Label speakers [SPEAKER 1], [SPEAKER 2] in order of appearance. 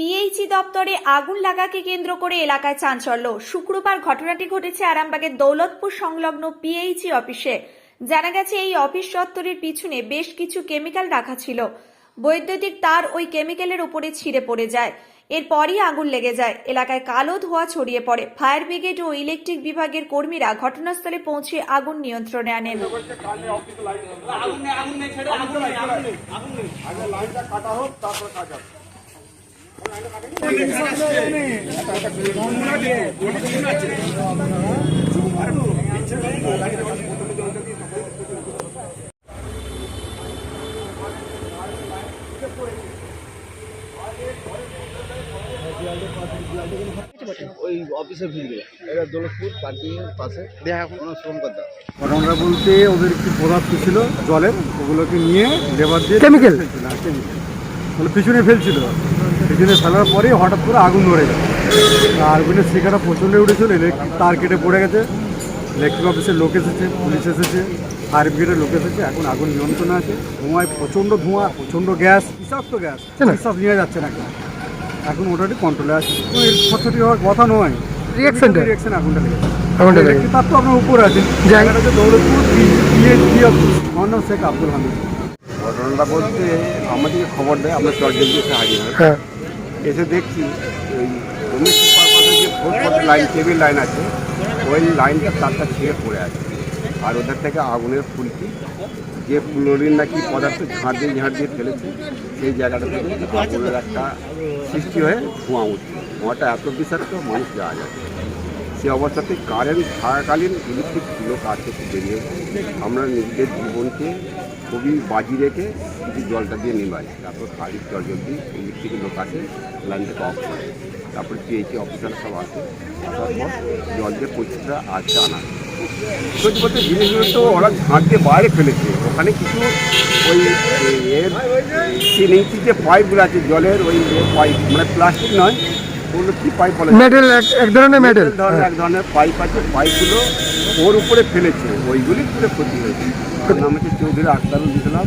[SPEAKER 1] PHE দপ্তরে আগুন লাগাকে কেন্দ্র করে এলাকায় চাঞ্চল্য। শুক্রবার ঘটনাটি ঘটেছে আরামবাগের দৌলতপুর সংলগ্ন পিএইচই অফিসে। জানা গেছে এই অফিস চত্বরের পিছনে বেশ কিছু কেমিক্যাল রাখা ছিল। বৈদ্যুতিক তার ওই কেমিক্যালের উপরে ছিঁড়ে পড়ে যায়। এরপরই আগুন লেগে যায়। এলাকায় কালো ধোঁয়া ছড়িয়ে পড়ে। ফায়ার ব্রিগেড ও ইলেকট্রিক বিভাগের কর্মীরা ঘটনাস্থলে পৌঁছে আগুন নিয়ন্ত্রণে আনেন।
[SPEAKER 2] আগে লাইনটা কাটা হোক তারপর কাজ হবে
[SPEAKER 3] ওই অফিসে ভিড় এটা দৌলতপুর পার্কিং পাশে। দেখা কোনো শ্রমকর দাস
[SPEAKER 2] ঘটনাটা বলতে ওদের একটু পদার্থ ছিল জলের ওগুলোকে নিয়ে লেবার দিয়ে
[SPEAKER 4] chemical।
[SPEAKER 2] মানে পিছনে ফেলছিল। পিছনে ফেলার পরেই হঠাৎ করে আগুন ধরে যায়। আর আগুনের শিকারা প্রচণ্ড উঠেছিল ইলেকট্রিক তার কেটে পড়ে গেছে। ইলেকট্রিক অফিসের লোক এসেছে পুলিশ এসেছে ফায়ার ব্রিগেডের লোক এসেছে এখন আগুন নিয়ন্ত্রণে আছে। ধোঁয়ায় প্রচণ্ড ধোঁয়া প্রচণ্ড গ্যাস বিষাক্ত গ্যাস
[SPEAKER 4] না।
[SPEAKER 2] নিঃশ্বাস নেওয়া যাচ্ছে না এখন এখন মোটামুটি কন্ট্রোলে আছে। ছটি হওয়ার কথা নয়।
[SPEAKER 4] Reaction টা?
[SPEAKER 2] রিয়াকশন আগুনটা লেগেছে।
[SPEAKER 4] আগুনটা লেগেছে।
[SPEAKER 2] তার তো আপনার উপর আছে।
[SPEAKER 4] জায়গা-
[SPEAKER 2] জায়গাটা হচ্ছে দৌলতপুর পিএইচডি অফিস আমার নাম শেখ আব্দুল হামিদ।
[SPEAKER 5] ঘটনাটা বলতে আমাদেরকে খবর দেয় আমরা চটজলদি এসে হাজির
[SPEAKER 4] হ্যাঁ।
[SPEAKER 5] এসে দেখছি ওই যে ফোর লাইন টেবিল লাইন আছে, ওই লাইনটা তারটা ছিঁড়ে পড়ে আছে। আর ওদের থেকে আগুনের ফুলকি, যে ফুলরিন নাকি পদার্থ ঝাঁট দিয়ে ঝাঁট দিয়ে ফেলেছে, সেই জায়গাটা থেকে আগুনের একটা সৃষ্টি হয়ে ধোঁয়া উঠছে। ধোঁয়াটা এত বিষাক্ত, মানুষ যাওয়া যায় সে অবস্থাতে কারেন্ট থাকাকালীন ইলেকট্রিক লোক কাজ থেকে বেরিয়ে আমরা নিজেদের জীবনকে খুবই বাজি রেখে কিছু জলটা দিয়ে নিবাই। তারপর গাড়ির জল জলদি ইলেকট্রিক লোক আসে লাইনটাকে অফ করে। তারপরে পিএইচি অফিসার সব আসে। আসার পর জল দিয়ে পরিষ্কার আসছে আনা সত্যি বলতে জিনিসগুলো তো ওরা ঝাঁট দিয়ে বাইরে ফেলেছে। ওখানে কিছু ওই এর তিন ইঞ্চি যে পাইপগুলো আছে, জলের ওই পাইপ মানে প্লাস্টিক নয় ওগুলো কী পাইপ বলে?
[SPEAKER 4] মেডেল এক ধরনের
[SPEAKER 5] ধরনের এক ধরনের পাইপ আছে। পাইপগুলো ওর উপরে ফেলেছে। ওইগুলি পুরো ক্ষতি হয়েছে। আমি নাম হচ্ছে চৌধুরী আখতারুল ইসলাম